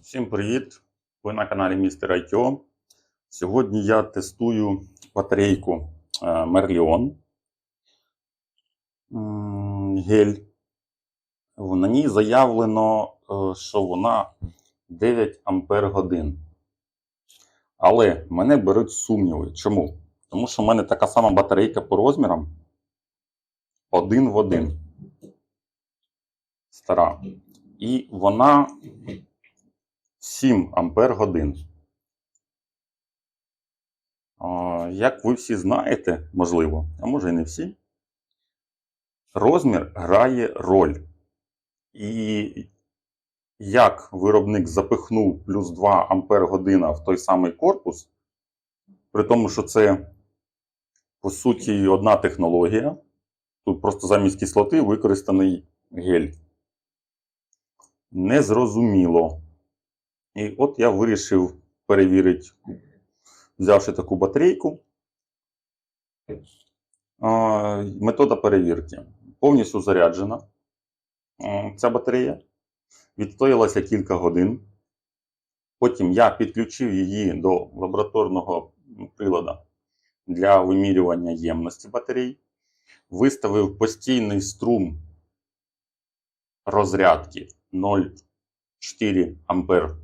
Всім привіт! Ви на каналі Містер ITO. Сьогодні я тестую батарейку е, Merlion гель. На ній заявлено, е, що вона 9 Ампер годин. Але мене беруть сумніви. Чому? Тому що в мене така сама батарейка по розмірам один в один. Стара. І вона 7 ампер годин. Як ви всі знаєте, можливо, а може і не всі, розмір грає роль. І як виробник запихнув плюс 2 ампер година в той самий корпус, при тому, що це, по суті, одна технологія. Тут просто замість кислоти використаний гель. Незрозуміло. І от я вирішив перевірити, взявши таку батарейку. Метода перевірки. Повністю заряджена ця батарея. Відстоялася кілька годин. Потім я підключив її до лабораторного прилада для вимірювання ємності батарей. Виставив постійний струм розрядки 0,4 ампер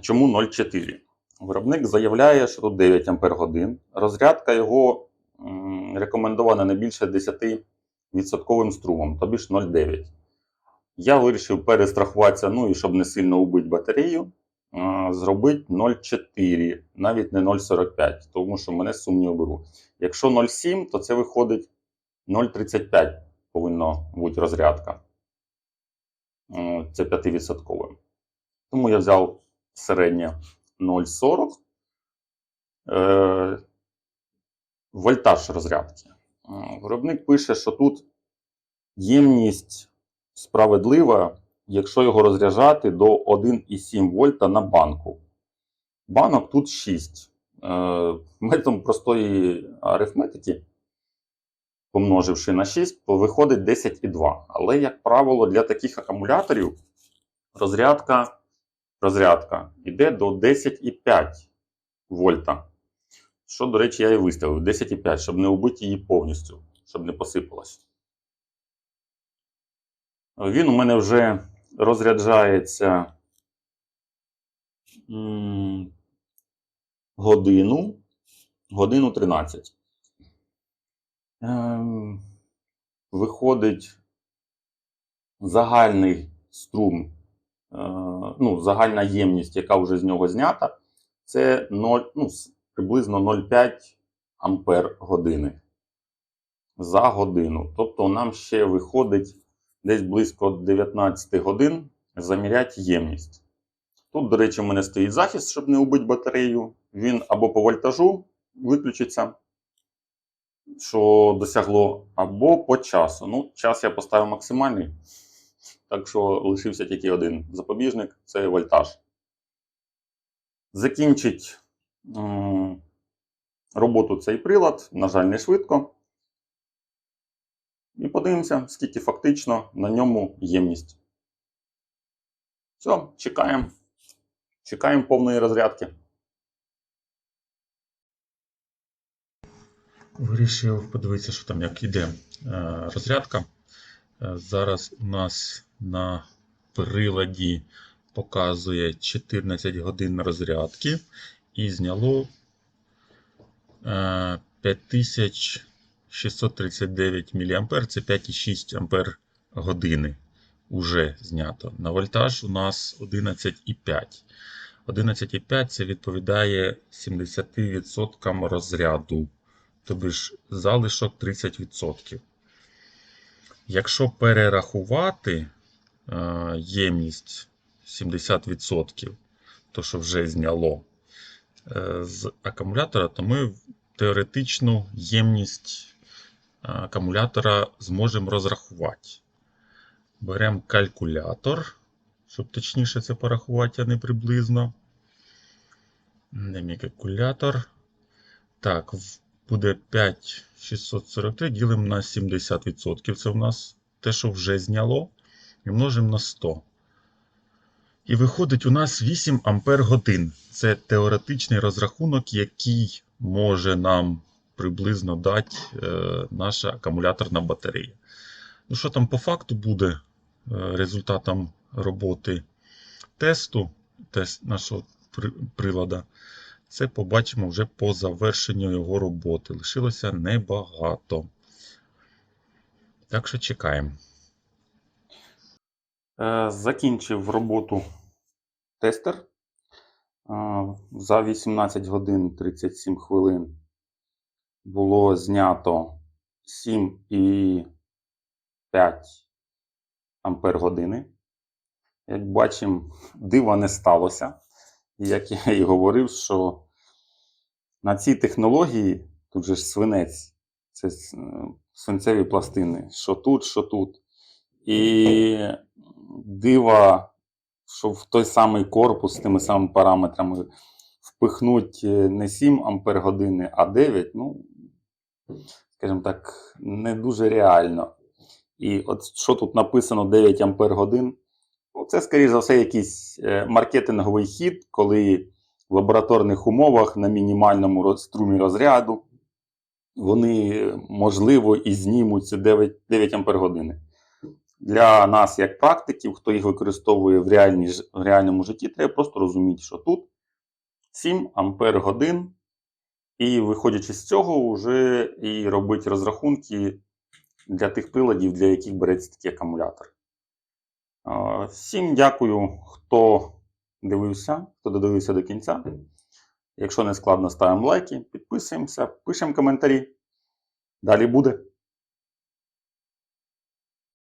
Чому 0,4? Виробник заявляє, що тут 9 Ампер годин. Розрядка його рекомендована не більше 10% струмом, тобі ж 0,9. Я вирішив перестрахуватися, ну і щоб не сильно убити батарею, зробити 0,4, навіть не 0,45, тому що мене сумнів беру. Якщо 0,7, то це виходить 0,35 повинна бути розрядка. Це 5%. Тому я взяв середнє 0,40. Е, вольтаж розрядки. Е, Виробник пише, що тут ємність справедлива, якщо його розряджати до 1,7 вольта на банку. Банок тут 6. Е, методом простої арифметики, помноживши на 6, виходить 10,2. Але, як правило, для таких акумуляторів розрядка розрядка йде до 10,5 вольта. Що, до речі, я і виставив 10,5, щоб не убити її повністю, щоб не посипалось. Він у мене вже розряджається годину, годину 13. Ем, виходить загальний струм ну, загальна ємність, яка вже з нього знята, це 0, ну, приблизно 0,5 ампер години за годину. Тобто нам ще виходить десь близько 19 годин заміряти ємність. Тут, до речі, у мене стоїть захист, щоб не убити батарею. Він або по вольтажу виключиться, що досягло, або по часу. Ну, час я поставив максимальний. Так що лишився тільки один запобіжник це вольтаж. Закінчить роботу цей прилад, на жаль, не швидко. І подивимося, скільки фактично на ньому ємність. Все, чекаємо. Чекаємо повної розрядки. Вирішив подивитися, що там як іде е, розрядка. Е, Зараз у нас на приладі показує 14 годин розрядки і зняло е, 5639 мА, це 5,6 Ампер години уже знято. На вольтаж у нас 11,5. 11,5 це відповідає 70% розряду тобі ж залишок 30%. Якщо перерахувати е, ємність 70%, то що вже зняло е, з акумулятора, то ми теоретичну ємність е, акумулятора зможемо розрахувати. Беремо калькулятор, щоб точніше це порахувати, а не приблизно. Де мій калькулятор? Так, буде 5643 ділимо на 70%. Це у нас те, що вже зняло. І множимо на 100. І виходить у нас 8 ампер годин. Це теоретичний розрахунок, який може нам приблизно дати е, наша акумуляторна батарея. Ну, що там по факту буде е, результатом роботи тесту, тест нашого при- прилада, це побачимо вже по завершенню його роботи. Лишилося небагато. Так що чекаємо. Е, Закінчив роботу тестер. Е, За 18 годин 37 хвилин було знято 7,5 ампер години. Як бачимо, дива не сталося. Як я і говорив, що на цій технології, тут же ж свинець, це е, свинцеві пластини, що тут, що тут. І дива, що в той самий корпус з тими самими параметрами впихнуть е, не 7 ампер години, а 9, ну, скажімо так, не дуже реально. І от що тут написано 9 ампер годин, це, скоріш за все, якийсь е, маркетинговий хід, коли в лабораторних умовах на мінімальному струмі розряду вони, можливо, і знімуть ці 9, 9 ампер години. Для нас, як практиків, хто їх використовує в, реальній, ж- в реальному житті, треба просто розуміти, що тут 7 ампер годин, і виходячи з цього, вже і робити розрахунки для тих приладів, для яких береться такий акумулятор. Всім дякую, хто дивився, хто додивився до кінця. Якщо не складно, ставимо лайки, підписуємося, пишемо коментарі. Далі буде.